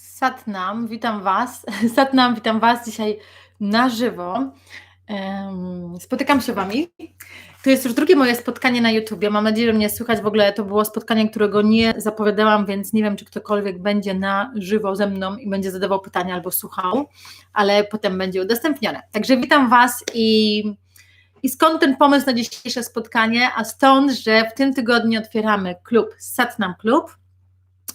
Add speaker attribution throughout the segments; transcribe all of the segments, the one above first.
Speaker 1: Satnam, witam Was. Satnam, witam Was dzisiaj na żywo. Spotykam się Wami. To jest już drugie moje spotkanie na YouTubie. Mam nadzieję, że mnie słychać. W ogóle to było spotkanie, którego nie zapowiadałam, więc nie wiem, czy ktokolwiek będzie na żywo ze mną i będzie zadawał pytania albo słuchał, ale potem będzie udostępnione. Także witam Was i, i skąd ten pomysł na dzisiejsze spotkanie? A stąd, że w tym tygodniu otwieramy klub Satnam Klub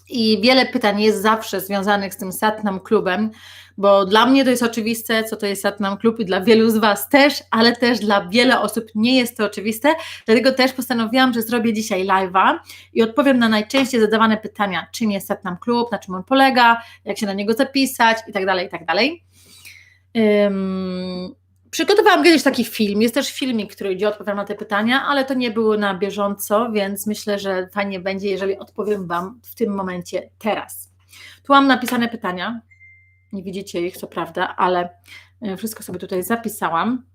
Speaker 1: i wiele pytań jest zawsze związanych z tym Satnam Klubem, bo dla mnie to jest oczywiste, co to jest Satnam Klub i dla wielu z Was też, ale też dla wiele osób nie jest to oczywiste, dlatego też postanowiłam, że zrobię dzisiaj live'a i odpowiem na najczęściej zadawane pytania, czym jest Satnam Klub, na czym on polega, jak się na niego zapisać i tak dalej, i tak dalej. Przygotowałam kiedyś taki film, jest też filmik, który gdzie odpowiadam na te pytania, ale to nie było na bieżąco, więc myślę, że fajnie będzie, jeżeli odpowiem Wam w tym momencie teraz. Tu mam napisane pytania, nie widzicie ich, co prawda, ale e, wszystko sobie tutaj zapisałam,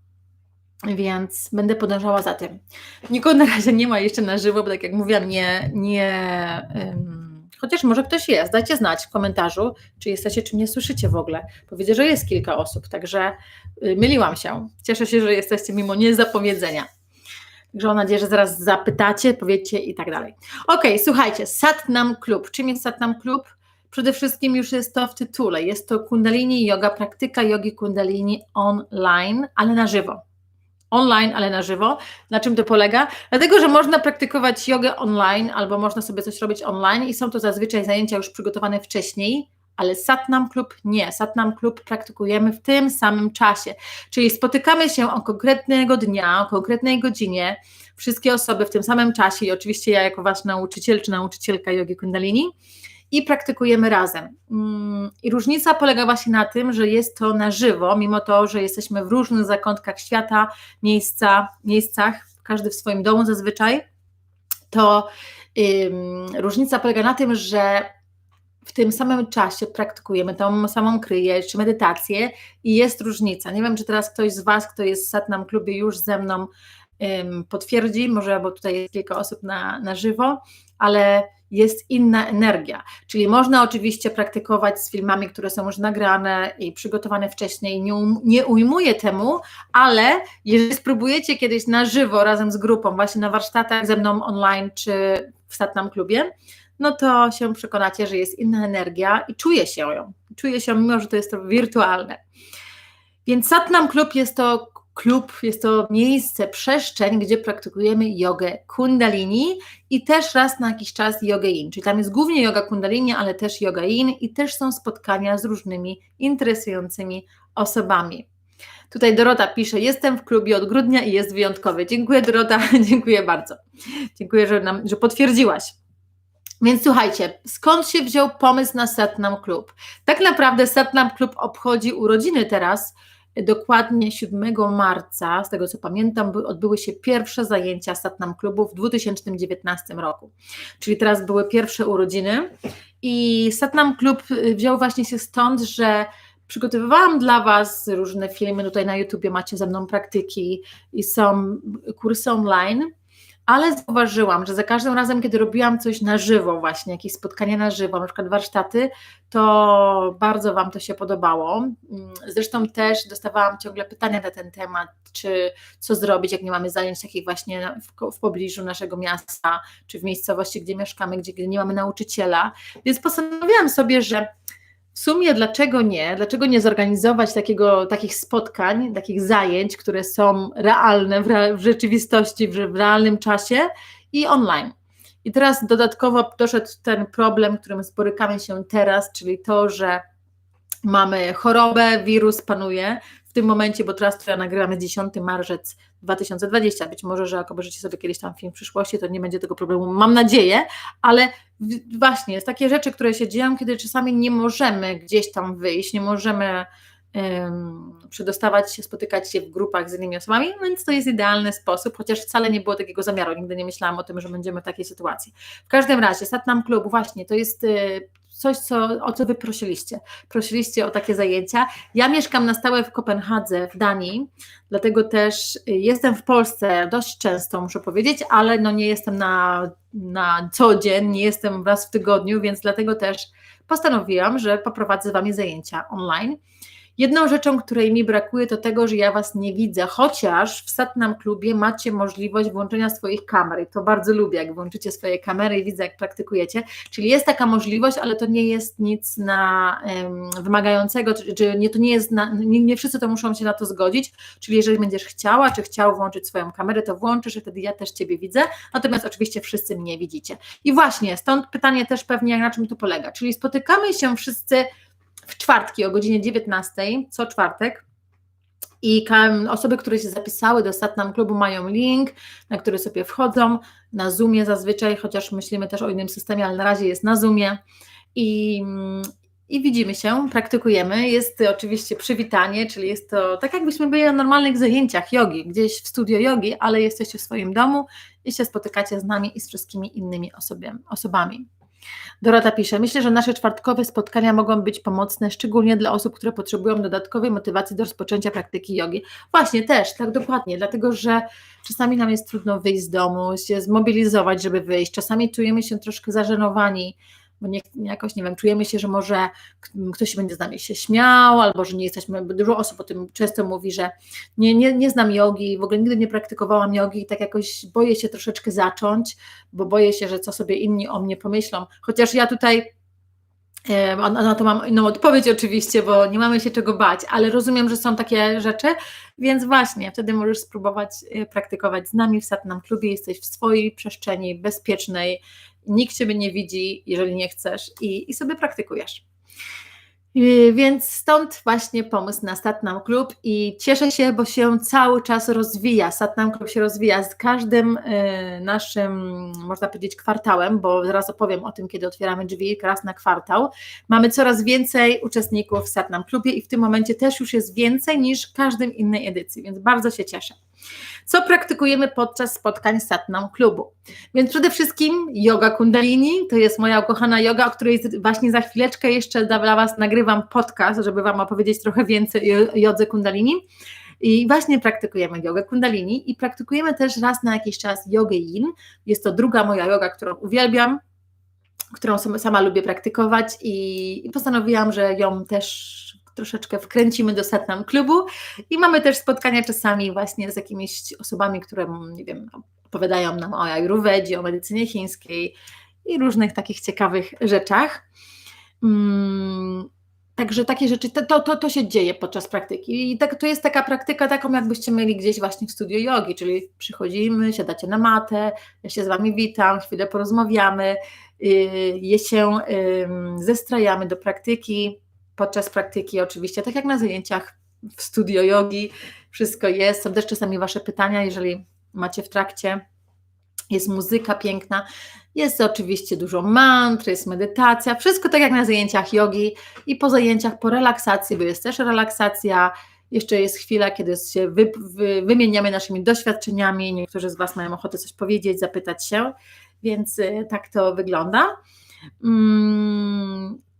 Speaker 1: więc będę podążała za tym. Nikogo na razie nie ma jeszcze na żywo, bo tak jak mówiłam, nie, nie um, Chociaż może ktoś jest, dajcie znać w komentarzu, czy jesteście, czy nie słyszycie w ogóle. Powiedzę, że jest kilka osób, także y, myliłam się. Cieszę się, że jesteście mimo niezapowiedzenia. Także mam nadzieję, że zaraz zapytacie, powiecie i tak dalej. Ok, słuchajcie, Satnam Klub. Czym jest Satnam Klub? Przede wszystkim już jest to w tytule. Jest to Kundalini Yoga, praktyka jogi Kundalini online, ale na żywo online, ale na żywo. Na czym to polega? Dlatego, że można praktykować jogę online albo można sobie coś robić online i są to zazwyczaj zajęcia już przygotowane wcześniej, ale Satnam Klub nie. Satnam Klub praktykujemy w tym samym czasie. Czyli spotykamy się o konkretnego dnia, o konkretnej godzinie, wszystkie osoby w tym samym czasie i oczywiście ja jako wasz nauczyciel czy nauczycielka jogi kundalini i praktykujemy razem. Mm, I różnica polega właśnie na tym, że jest to na żywo, mimo to, że jesteśmy w różnych zakątkach świata, miejsca, miejscach, każdy w swoim domu zazwyczaj, to ym, różnica polega na tym, że w tym samym czasie praktykujemy tą samą kryję czy medytację i jest różnica. Nie wiem, czy teraz ktoś z Was, kto jest w Satnam Klubie już ze mną ym, potwierdzi, może, bo tutaj jest kilka osób na, na żywo, ale jest inna energia. Czyli można oczywiście praktykować z filmami, które są już nagrane i przygotowane wcześniej, nie, um, nie ujmuję temu, ale jeżeli spróbujecie kiedyś na żywo razem z grupą, właśnie na warsztatach ze mną online czy w Statnam Klubie, no to się przekonacie, że jest inna energia i czuje się ją. Czuje się, mimo że to jest to wirtualne. Więc Satnam Klub jest to klub, jest to miejsce, przestrzeń, gdzie praktykujemy jogę kundalini i też raz na jakiś czas jogę in. Czyli tam jest głównie yoga kundalini, ale też yoga in i też są spotkania z różnymi interesującymi osobami. Tutaj Dorota pisze, jestem w klubie od grudnia i jest wyjątkowy. Dziękuję Dorota, dziękuję bardzo. Dziękuję, że, nam, że potwierdziłaś. Więc słuchajcie, skąd się wziął pomysł na Satnam Klub? Tak naprawdę Satnam Klub obchodzi urodziny teraz, Dokładnie 7 marca, z tego co pamiętam, odbyły się pierwsze zajęcia Satnam Klubu w 2019 roku. Czyli teraz były pierwsze urodziny. I Satnam Klub y, wziął właśnie się stąd, że przygotowywałam dla Was różne filmy, tutaj na YouTubie macie ze mną praktyki i są kursy online ale zauważyłam, że za każdym razem, kiedy robiłam coś na żywo, właśnie jakieś spotkania na żywo, na przykład warsztaty, to bardzo Wam to się podobało. Mm, zresztą też dostawałam ciągle pytania na ten temat, czy co zrobić, jak nie mamy zajęć takich właśnie w, w pobliżu naszego miasta, czy w miejscowości, gdzie mieszkamy, gdzie, gdzie nie mamy nauczyciela. Więc postanowiłam sobie, że w sumie dlaczego nie? Dlaczego nie zorganizować takiego, takich spotkań, takich zajęć, które są realne w, w rzeczywistości, w, w realnym czasie i online? I teraz dodatkowo doszedł ten problem, którym spotykamy się teraz, czyli to, że mamy chorobę, wirus panuje, w tym momencie, bo teraz ja nagrywamy 10 marzec 2020. Być może, że jak obejrzycie sobie kiedyś tam film w przyszłości, to nie będzie tego problemu, mam nadzieję, ale właśnie takie rzeczy, które się dzieją, kiedy czasami nie możemy gdzieś tam wyjść, nie możemy um, przedostawać się, spotykać się w grupach z innymi osobami, więc to jest idealny sposób, chociaż wcale nie było takiego zamiaru, nigdy nie myślałam o tym, że będziemy w takiej sytuacji. W każdym razie, Satnam Klub, właśnie, to jest y, coś, co, o co Wy prosiliście. Prosiliście o takie zajęcia. Ja mieszkam na stałe w Kopenhadze, w Danii, dlatego też jestem w Polsce dość często, muszę powiedzieć, ale no nie jestem na, na co dzień, nie jestem raz w tygodniu, więc dlatego też postanowiłam, że poprowadzę z Wami zajęcia online. Jedną rzeczą, której mi brakuje, to tego, że ja Was nie widzę, chociaż w Satnam Klubie macie możliwość włączenia swoich kamer i to bardzo lubię, jak włączycie swoje kamery i widzę, jak praktykujecie, czyli jest taka możliwość, ale to nie jest nic na, um, wymagającego, czy, czy, nie, to nie jest, na, nie, nie wszyscy to muszą się na to zgodzić, czyli jeżeli będziesz chciała, czy chciał włączyć swoją kamerę, to włączysz wtedy ja też Ciebie widzę, natomiast oczywiście wszyscy mnie widzicie. I właśnie, stąd pytanie też pewnie, na czym to polega, czyli spotykamy się wszyscy w czwartki o godzinie 19, co czwartek. I osoby, które się zapisały do Satnam Klubu mają link, na który sobie wchodzą, na Zoomie zazwyczaj, chociaż myślimy też o innym systemie, ale na razie jest na Zoomie. I, i widzimy się, praktykujemy. Jest oczywiście przywitanie, czyli jest to tak, jakbyśmy byli na normalnych zajęciach jogi, gdzieś w studio jogi, ale jesteście w swoim domu i się spotykacie z nami i z wszystkimi innymi osobami. Dorota pisze, myślę, że nasze czwartkowe spotkania mogą być pomocne, szczególnie dla osób, które potrzebują dodatkowej motywacji do rozpoczęcia praktyki jogi. Właśnie, też, tak dokładnie, dlatego że czasami nam jest trudno wyjść z domu, się zmobilizować, żeby wyjść, czasami czujemy się troszkę zażenowani, bo nie, jakoś, nie wiem, czujemy się, że może ktoś będzie z nami się śmiał, albo że nie jesteśmy, dużo osób o tym często mówi, że nie, nie, nie znam jogi, w ogóle nigdy nie praktykowałam jogi i tak jakoś boję się troszeczkę zacząć, bo boję się, że co sobie inni o mnie pomyślą, chociaż ja tutaj na to mam inną odpowiedź oczywiście, bo nie mamy się czego bać, ale rozumiem, że są takie rzeczy, więc właśnie wtedy możesz spróbować e, praktykować z nami w Satnam Klubie, jesteś w swojej przestrzeni bezpiecznej, nikt Ciebie nie widzi, jeżeli nie chcesz i, i sobie praktykujesz. Y, więc stąd właśnie pomysł na Satnam Klub i cieszę się, bo się cały czas rozwija. Satnam Klub się rozwija z każdym y, naszym, można powiedzieć, kwartałem, bo zaraz opowiem o tym, kiedy otwieramy drzwi raz na kwartał. Mamy coraz więcej uczestników w Satnam Klubie i w tym momencie też już jest więcej niż każdym innej edycji, więc bardzo się cieszę. Co praktykujemy podczas spotkań Satnam Klubu? Więc przede wszystkim yoga kundalini, to jest moja ukochana yoga, o której właśnie za chwileczkę jeszcze dla Was nagrywam podcast, żeby Wam opowiedzieć trochę więcej o jodze kundalini. I właśnie praktykujemy jogę kundalini i praktykujemy też raz na jakiś czas jogę yin. Jest to druga moja yoga, którą uwielbiam, którą sama lubię praktykować i, postanowiłam, że ją też troszeczkę wkręcimy do Satnam Klubu i mamy też spotkania czasami właśnie z jakimiś osobami, które, nie wiem, opowiadają nam o ayurvedzie, o medycynie chińskiej i różnych takich ciekawych rzeczach. Hmm. Także takie rzeczy, to, to, to się dzieje podczas praktyki. I tak, to jest taka praktyka, taką jakbyście mieli gdzieś właśnie w studio jogi, czyli przychodzimy, siadacie na matę, ja się z Wami witam, chwilę porozmawiamy, je się zestrajamy do praktyki, podczas praktyki oczywiście, tak jak na zajęciach w studio jogi, wszystko jest. Są też czasami Wasze pytania, jeżeli macie w trakcie. Jest muzyka piękna, jest oczywiście dużo mantr, jest medytacja, wszystko tak jak na zajęciach jogi i po zajęciach, po relaksacji, bo jest też relaksacja, jeszcze jest chwila, kiedy się wy, wy, wymieniamy naszymi doświadczeniami, niektórzy z Was mają ochotę coś powiedzieć, zapytać się, więc y, tak to wygląda.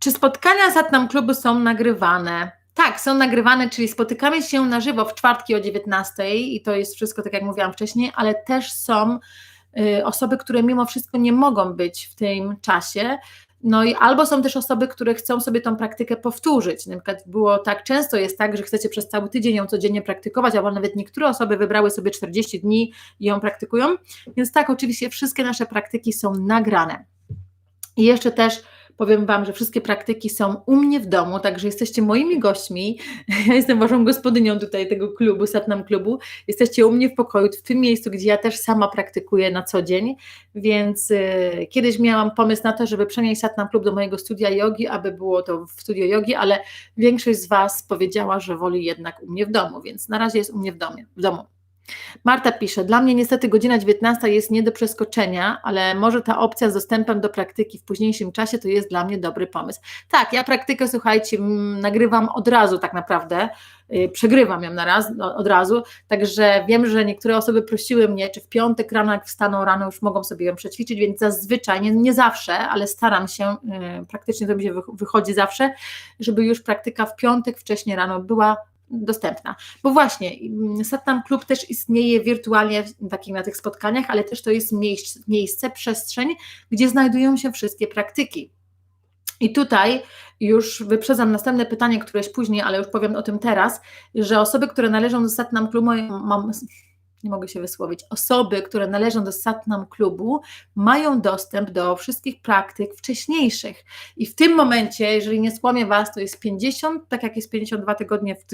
Speaker 1: Czy spotkania Satnam Klubu są nagrywane? Tak, są nagrywane, czyli spotykamy się na żywo w czwartki o 19 i to jest wszystko tak jak mówiłam wcześniej, ale też są y, osoby, które mimo wszystko nie mogą być w tym czasie. No i albo są też osoby, które chcą sobie tą praktykę powtórzyć. Na przykład było tak, często jest tak, że chcecie przez cały tydzień ją codziennie praktykować, albo nawet niektóre osoby wybrały sobie 40 dni i ją praktykują. Więc tak, oczywiście wszystkie nasze praktyki są nagrane. I jeszcze też Powiem Wam, że wszystkie praktyki są u mnie w domu, także jesteście moimi gośćmi. Ja jestem Waszą gospodynią tutaj tego klubu, Satnam Klubu. Jesteście u mnie w pokoju, w tym miejscu, gdzie ja też sama praktykuję na co dzień, więc y, kiedyś miałam pomysł na to, żeby przenieść Satnam Klub do mojego studia jogi, aby było to w studio jogi, ale większość z Was powiedziała, że woli jednak u mnie w domu, więc na razie jest u mnie w, domie, w domu. Marta pisze, dla mnie niestety godzina 19 jest nie do przeskoczenia, ale może ta opcja z dostępem do praktyki w późniejszym czasie to jest dla mnie dobry pomysł. Tak, ja praktykę, słuchajcie, nagrywam od razu tak naprawdę, yy, przegrywam ją na raz, no, od razu, także wiem, że niektóre osoby prosiły mnie, czy w piątek rano, jak wstaną rano, już mogą sobie ją przećwiczyć, więc zazwyczaj, nie, nie zawsze, ale staram się, yy, praktycznie to mi się wychodzi zawsze, żeby już praktyka w piątek wcześniej rano była dostępna. Bo właśnie, mm, Satnam Klub też istnieje wirtualnie takich, na tych spotkaniach, ale też to jest miejsce, miejsce, przestrzeń, gdzie znajdują się wszystkie praktyki. I tutaj już wyprzedzam następne pytanie, któreś później, ale już powiem o tym teraz, że osoby, które należą do Satnam Klubu, mam, nie mogę się wysłowić, osoby, które należą do Satnam Klubu, mają dostęp do wszystkich praktyk wcześniejszych. I w tym momencie, jeżeli nie skłamię Was, to jest 50, tak jak jest 52 tygodnie w,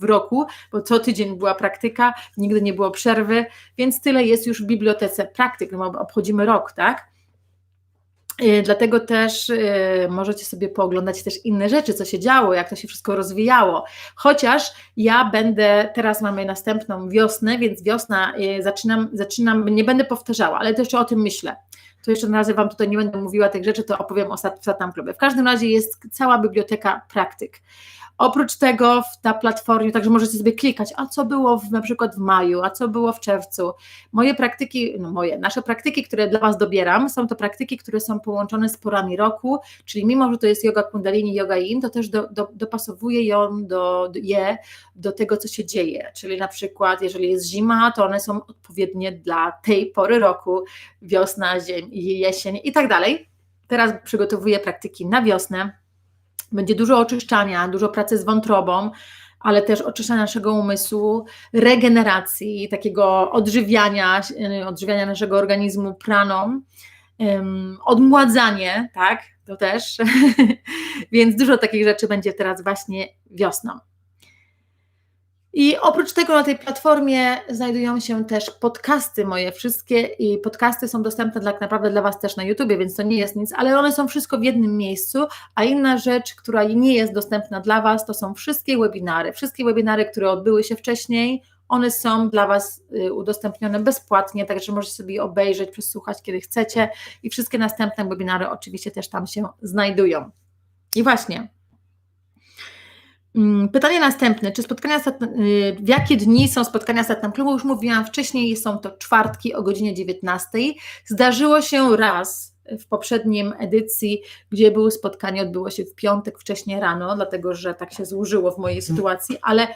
Speaker 1: w roku, bo co tydzień była praktyka, nigdy nie było przerwy, więc tyle jest już w bibliotece praktyk, no obchodzimy rok, tak? Y, dlatego też y, możecie sobie pooglądać też inne rzeczy, co się działo, jak to się wszystko rozwijało. Chociaż ja będę, teraz mamy następną wiosnę, więc wiosna y, zaczynam, zaczynam nie będę powtarzała, ale też o tym myślę. To jeszcze razy Wam tutaj nie będę mówiła tych rzeczy, to opowiem o Satam Klubie. W każdym razie jest cała biblioteka praktyk. Oprócz tego na platformie, także możecie sobie klikać, a co było w, na przykład w maju, a co było w czerwcu. Moje praktyki, no moje, nasze praktyki, które dla Was dobieram, są to praktyki, które są połączone z porami roku, czyli mimo, że to jest yoga kundalini, yoga yin, to też do, do, dopasowuje ją do, je do tego, co się dzieje. Czyli na przykład, jeżeli jest zima, to one są odpowiednie dla tej pory roku, wiosna, ziemi, jesień i tak dalej. Teraz przygotowuję praktyki na wiosnę będzie dużo oczyszczania, dużo pracy z wątrobą, ale też oczyszczania naszego umysłu, regeneracji, takiego odżywiania, e, odżywiania naszego organizmu praną, odmładzanie, tak, to też, więc dużo takich rzeczy będzie teraz właśnie wiosną. I oprócz tego na tej platformie znajdują się też podcasty moje wszystkie i podcasty są dostępne tak naprawdę dla Was też na YouTubie, więc to nie jest nic, ale one są wszystko w jednym miejscu, a inna rzecz, która nie jest dostępna dla Was, to są wszystkie webinary. Wszystkie webinary, które odbyły się wcześniej, one są dla Was y, udostępnione bezpłatnie, także możecie sobie obejrzeć, przesłuchać kiedy chcecie i wszystkie następne webinary oczywiście też tam się znajdują. I właśnie, pytanie następne. Czy spotkania, y, w jakie dni są spotkania Satnam Klubu? Już mówiłam wcześniej, są to czwartki o godzinie 19. Zdarzyło się raz w poprzednim edycji, gdzie było spotkanie, odbyło się w piątek wcześnie rano, dlatego że tak się złożyło w mojej sytuacji, ale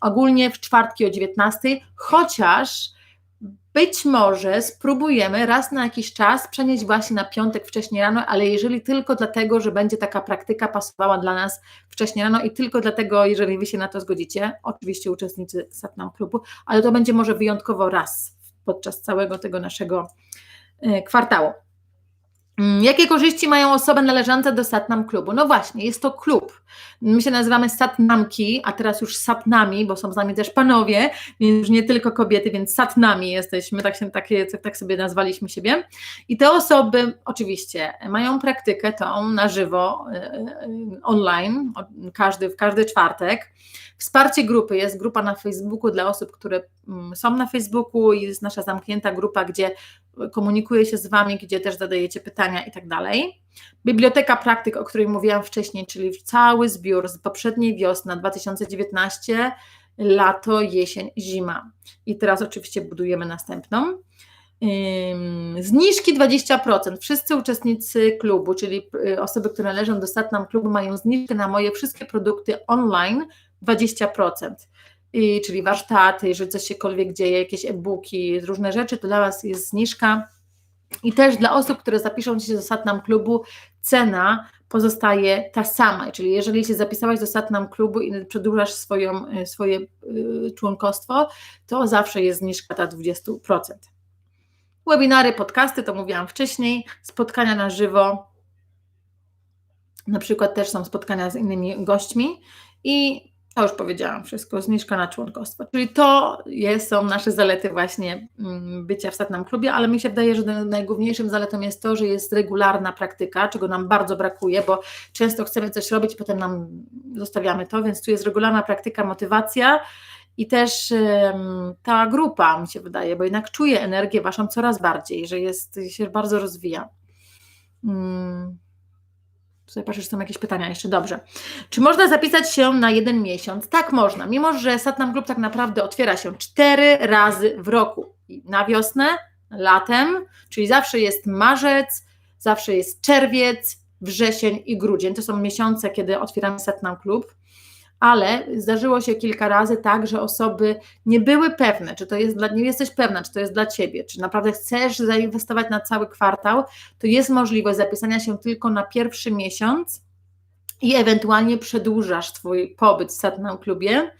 Speaker 1: ogólnie w czwartki o 19, chociaż być może spróbujemy raz na jakiś czas przenieść właśnie na piątek wcześniej rano, ale jeżeli tylko dlatego, że będzie taka praktyka pasowała dla nas wcześniej rano i tylko dlatego, jeżeli Wy się na to zgodzicie, oczywiście uczestnicy Satnam Klubu, ale to będzie może wyjątkowo raz podczas całego tego naszego e, kwartału. Mm, jakie korzyści mają osoby należące do Satnam Klubu? No właśnie, jest to klub. My się nazywamy Satnamki, a teraz już Satnami, bo są z nami też panowie, już nie tylko kobiety, więc Satnami jesteśmy, tak, się, tak, tak sobie nazwaliśmy siebie. I te osoby oczywiście mają praktykę tą na żywo, e, e, online, każdy, w każdy czwartek. Wsparcie grupy, jest grupa na Facebooku dla osób, które mm, są na Facebooku, jest nasza zamknięta grupa, gdzie komunikuję się z Wami, gdzie też zadajecie pytania i tak dalej. Biblioteka praktyk, o której mówiłam wcześniej, czyli cały zbiór z poprzedniej wiosny 2019, lato, jesień, zima. I teraz oczywiście budujemy następną. Zniżki 20%. Wszyscy uczestnicy klubu, czyli y, osoby, które należą do Satnam klubu, mają zniżkę na moje wszystkie produkty online 20%. I, czyli warsztaty, jeżeli coś siekolwiek dzieje, jakieś e-booki, różne rzeczy, to dla Was jest zniżka. I też dla osób, które zapiszą się do Satnam Klubu, cena pozostaje ta sama. Czyli jeżeli się zapisałaś do Satnam Klubu i przedłużasz swoją, e, swoje y, członkostwo, to zawsze jest zniżka ta 20%. Webinary, podcasty, to mówiłam wcześniej, spotkania na żywo, na przykład też są spotkania z innymi gośćmi i to już powiedziałam wszystko, zniżka na członkostwo. Czyli to jest, są nasze zalety właśnie mm, bycia w statnym klubie, ale mi się wydaje, że najgłówniejszym zaletą jest to, że jest regularna praktyka, czego nam bardzo brakuje, bo często chcemy coś robić, potem nam zostawiamy to, więc tu jest regularna praktyka, motywacja i też ta grupa mi się wydaje, bo jednak czuję energię waszą coraz bardziej, że jest, się bardzo rozwija. Hmm. Tutaj patrzę, czy są jakieś pytania jeszcze. Dobrze. Czy można zapisać się na jeden miesiąc? Tak, można. Mimo, że Satnam Group tak naprawdę otwiera się cztery razy w roku. Na wiosnę, latem, czyli zawsze jest marzec, zawsze jest czerwiec, wrzesień i grudzień. To są miesiące, kiedy otwieramy Satnam Club. Ale zdarzyło się kilka razy tak, że osoby nie były pewne, czy to jest dla, nie jesteś pewna, czy to jest dla ciebie, czy naprawdę chcesz zainwestować na cały kwartał, to jest możliwość zapisania się tylko na pierwszy miesiąc i ewentualnie przedłużasz Twój pobyt w Satnam Klubie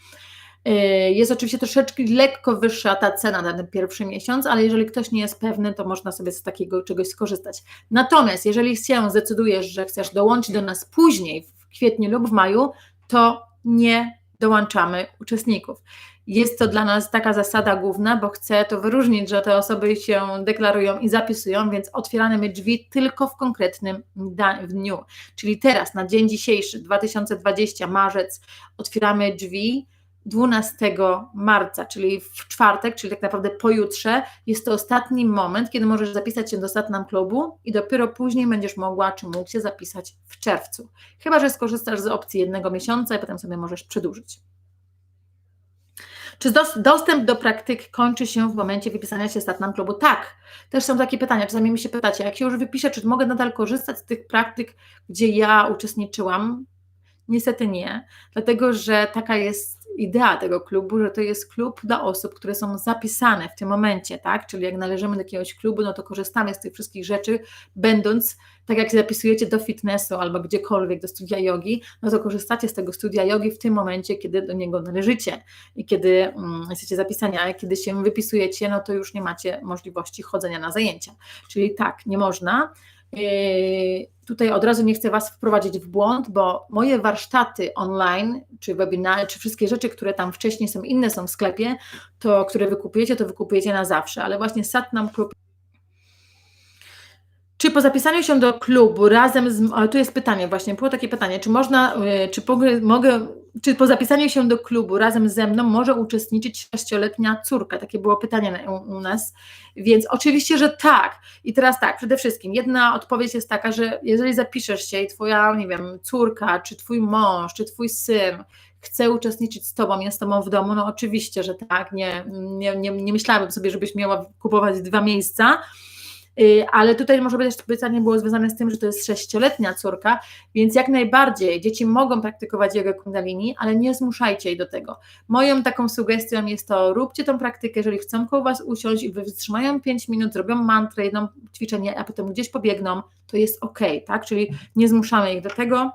Speaker 1: Y, jest oczywiście troszeczkę lekko wyższa ta cena na ten pierwszy miesiąc, ale jeżeli ktoś nie jest pewny, to można sobie z takiego czegoś skorzystać. Natomiast jeżeli się zdecydujesz, że chcesz dołączyć do nas później, w kwietniu lub w maju, to nie dołączamy uczestników. Jest to dla nas taka zasada główna, bo chcę to wyróżnić, że te osoby się deklarują i zapisują, więc otwieramy drzwi tylko w konkretnym dniu. Czyli teraz, na dzień dzisiejszy, 2020, marzec, otwieramy drzwi 12 marca, czyli w czwartek, czyli tak naprawdę pojutrze, jest to ostatni moment, kiedy możesz zapisać się do Satnam Klubu i dopiero później będziesz mogła czy mógł się zapisać w czerwcu. Chyba, że skorzystasz z opcji jednego miesiąca i potem sobie możesz przedłużyć. Czy dostęp do praktyk kończy się w momencie wypisania się Satnam Klubu? Tak. Też są takie pytania, czasami mi się pytacie, jak się już wypiszę, czy mogę nadal korzystać z tych praktyk, gdzie ja uczestniczyłam? Niestety nie, dlatego że taka jest idea tego klubu, że to jest klub dla osób, które są zapisane w tym momencie, tak? Czyli jak należymy do jakiegoś klubu, no to korzystamy z tych wszystkich rzeczy, będąc, tak jak zapisujecie do fitnessu albo gdziekolwiek do studia jogi, no to korzystacie z tego studia jogi w tym momencie, kiedy do niego należycie i kiedy mm, jesteście zapisani, a kiedy się wypisujecie, no to już nie macie możliwości chodzenia na zajęcia. Czyli tak, nie można. Yy, tutaj od razu nie chcę Was wprowadzić w błąd, bo moje warsztaty online, czy webinary, czy wszystkie rzeczy, które tam wcześniej są inne, są w sklepie, to które wykupujecie, to wykupujecie na zawsze, ale właśnie Satnam Club czy po zapisaniu się do klubu razem z. Ale tu jest pytanie, właśnie, było takie pytanie, czy można, y, czy mogę, czy po zapisaniu się do klubu razem ze mną może uczestniczyć sześcioletnia córka? Takie było pytanie u, nas. Więc oczywiście, że tak. I teraz tak, przede wszystkim jedna odpowiedź jest taka, że jeżeli zapiszesz się i twoja, nie wiem, córka, czy twój mąż, czy twój syn chce uczestniczyć z tobą, jest z tobą w domu, no oczywiście, że tak. Nie, nie, nie, nie myślałabym sobie, żebyś miała kupować dwa miejsca ale tutaj może też pytanie było związane z tym, że to jest sześcioletnia córka, więc jak najbardziej dzieci mogą praktykować jogę kundalini, ale nie zmuszajcie jej do tego. Moją taką sugestią jest to, róbcie tą praktykę, jeżeli chcą koło Was usiąść i wytrzymają 5 minut, zrobią mantrę, jedno ćwiczenie, a potem gdzieś pobiegną, to jest ok, tak? Czyli nie zmuszamy ich do tego,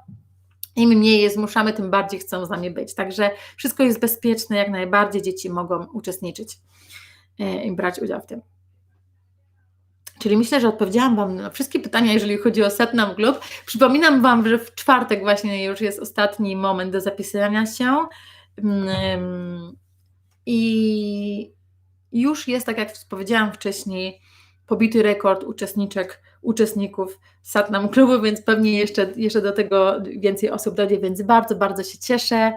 Speaker 1: im mniej je zmuszamy, tym bardziej chcą z nami być. Także wszystko jest bezpieczne, jak najbardziej dzieci mogą uczestniczyć y, i brać udział w tym. Czyli myślę, że odpowiedziałam Wam na wszystkie pytania, jeżeli chodzi o Satnam Club. Przypominam Wam, że w czwartek właśnie już jest ostatni moment do zapisania się. I już jest, tak jak powiedziałam wcześniej, pobity rekord uczestniczek, uczestników Satnam Klubu, więc pewnie jeszcze, jeszcze do tego więcej osób dojdzie, więc bardzo, bardzo się cieszę.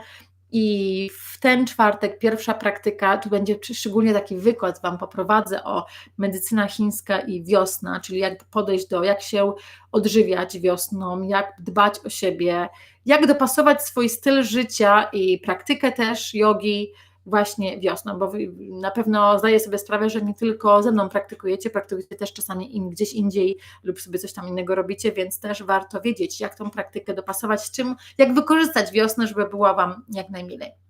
Speaker 1: I w ten czwartek pierwsza praktyka, tu będzie szczególnie taki wykład Wam poprowadzę o medycyna chińska i wiosna, czyli jak podejść do, jak się odżywiać wiosną, jak dbać o siebie, jak dopasować swój styl życia i praktykę też jogi właśnie wiosną, bo na pewno zdaję sobie sprawę, że nie tylko ze mną praktykujecie, praktykujecie też czasami gdzieś indziej lub sobie coś tam innego robicie, więc też warto wiedzieć, jak tą praktykę dopasować, czym, jak wykorzystać wiosnę, żeby była Wam jak najmilej.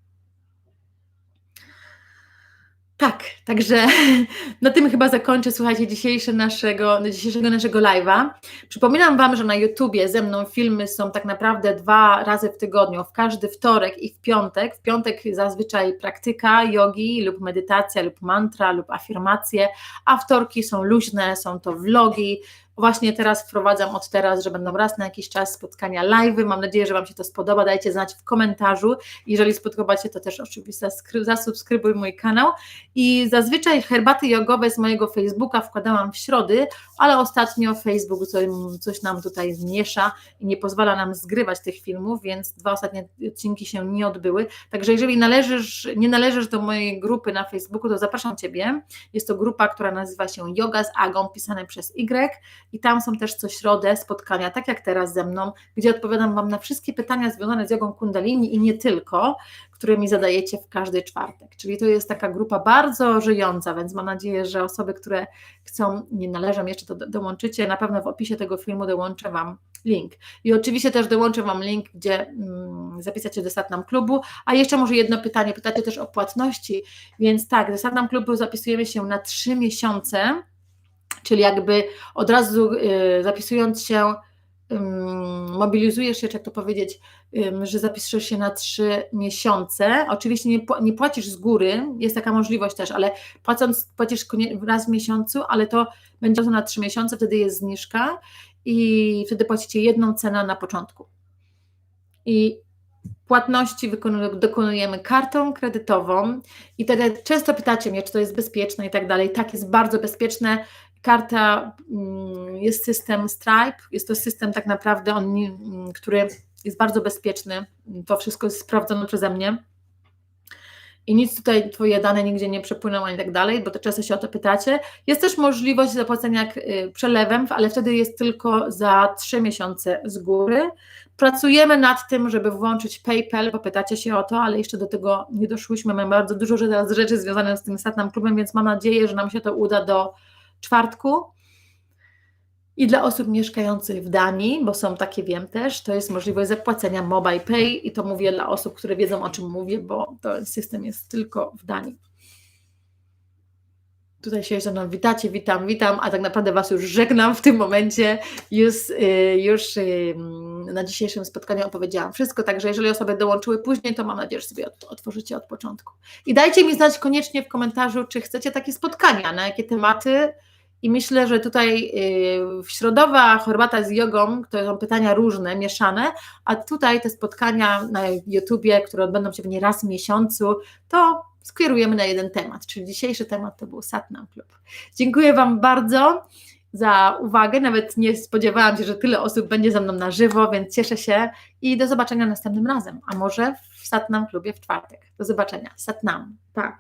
Speaker 1: Tak, także na tym chyba zakończę, słuchajcie, dzisiejsze naszego, dzisiejszego naszego live'a. Przypominam Wam, że na YouTubie ze mną filmy są tak naprawdę dwa razy w tygodniu, w każdy wtorek i w piątek. W piątek zazwyczaj praktyka jogi lub medytacja lub mantra lub afirmacje, a wtorki są luźne, są to vlogi, Właśnie teraz wprowadzam od teraz, że będą raz na jakiś czas spotkania live. Mam nadzieję, że Wam się to spodoba. Dajcie znać w komentarzu. Jeżeli spodoba się, to też oczywiście zasubskrybuj mój kanał. I zazwyczaj herbaty jogowe z mojego Facebooka wkładałam w środy, ale ostatnio Facebook coś, nam tutaj miesza i nie pozwala nam zgrywać tych filmów, więc dwa ostatnie odcinki się nie odbyły. Także jeżeli należysz, nie należysz do mojej grupy na Facebooku, to zapraszam Ciebie. Jest to grupa, która nazywa się Yoga z Agą, pisane przez Y i tam są też co środę spotkania, tak jak teraz ze mną, gdzie odpowiadam Wam na wszystkie pytania związane z jogą kundalini i nie tylko, które mi zadajecie w każdy czwartek. Czyli to jest taka grupa bardzo żyjąca, więc mam nadzieję, że osoby, które chcą, nie należą jeszcze, to dołączycie. Na pewno w opisie tego filmu dołączę Wam link. I oczywiście też dołączę Wam link, gdzie mm, zapisać się do Satnam Klubu. A jeszcze może jedno pytanie, pytacie też o płatności, więc tak, do Satnam Klubu zapisujemy się na trzy miesiące, czyli jakby od razu y, zapisując się mobilizujesz się, czy jak to powiedzieć, że zapiszesz się na trzy miesiące. Oczywiście nie, nie płacisz z góry, jest taka możliwość też, ale płacąc, płacisz raz w miesiącu, ale to będzie to na trzy miesiące, wtedy jest zniżka i wtedy płacicie jedną cenę na początku. I płatności dokonujemy kartą kredytową i wtedy często pytacie mnie, czy to jest bezpieczne i tak dalej. Tak, jest bardzo bezpieczne. Karta mm, jest system Stripe, jest to system tak naprawdę, on, mm, który jest bardzo bezpieczny. To wszystko jest sprawdzone przeze mnie. I nic tutaj Twoje dane nigdzie nie przepłyną ani tak dalej, bo to często się o to pytacie. Jest też możliwość zapłacenia y, przelewem, ale wtedy jest tylko za 3 miesiące z góry. Pracujemy nad tym, żeby włączyć PayPal, bo pytacie się o to, ale jeszcze do tego nie doszłyśmy. Mamy bardzo dużo rzeczy związanych z tym Satnam Klubem, więc mam nadzieję, że nam się to uda do czwartku. I dla osób mieszkających w Danii, bo są takie, wiem też, to jest możliwość zapłacenia Mobile Pay i to mówię dla osób, które wiedzą o czym mówię, bo to system jest tylko w Danii. Tutaj się ze mną witacie, witam, witam, a tak naprawdę Was już żegnam w tym momencie. Już, y, już y, na dzisiejszym spotkaniu opowiedziałam wszystko, także jeżeli osoby dołączyły później, to mam nadzieję, że sobie otworzycie od początku. I dajcie mi znać koniecznie w komentarzu, czy chcecie takie spotkania, na jakie tematy i myślę, że tutaj y, środowa herbata z jogą, to są pytania różne, mieszane, a tutaj te spotkania na YouTubie, które odbędą się w nie raz w miesiącu, to skierujemy na jeden temat, czyli dzisiejszy temat to był Satnam Club. Dziękuję Wam bardzo za uwagę, nawet nie spodziewałam się, że tyle osób będzie ze mną na żywo, więc cieszę się i do zobaczenia następnym razem, a może w Satnam Klubie w czwartek. Do zobaczenia. Satnam. Pa.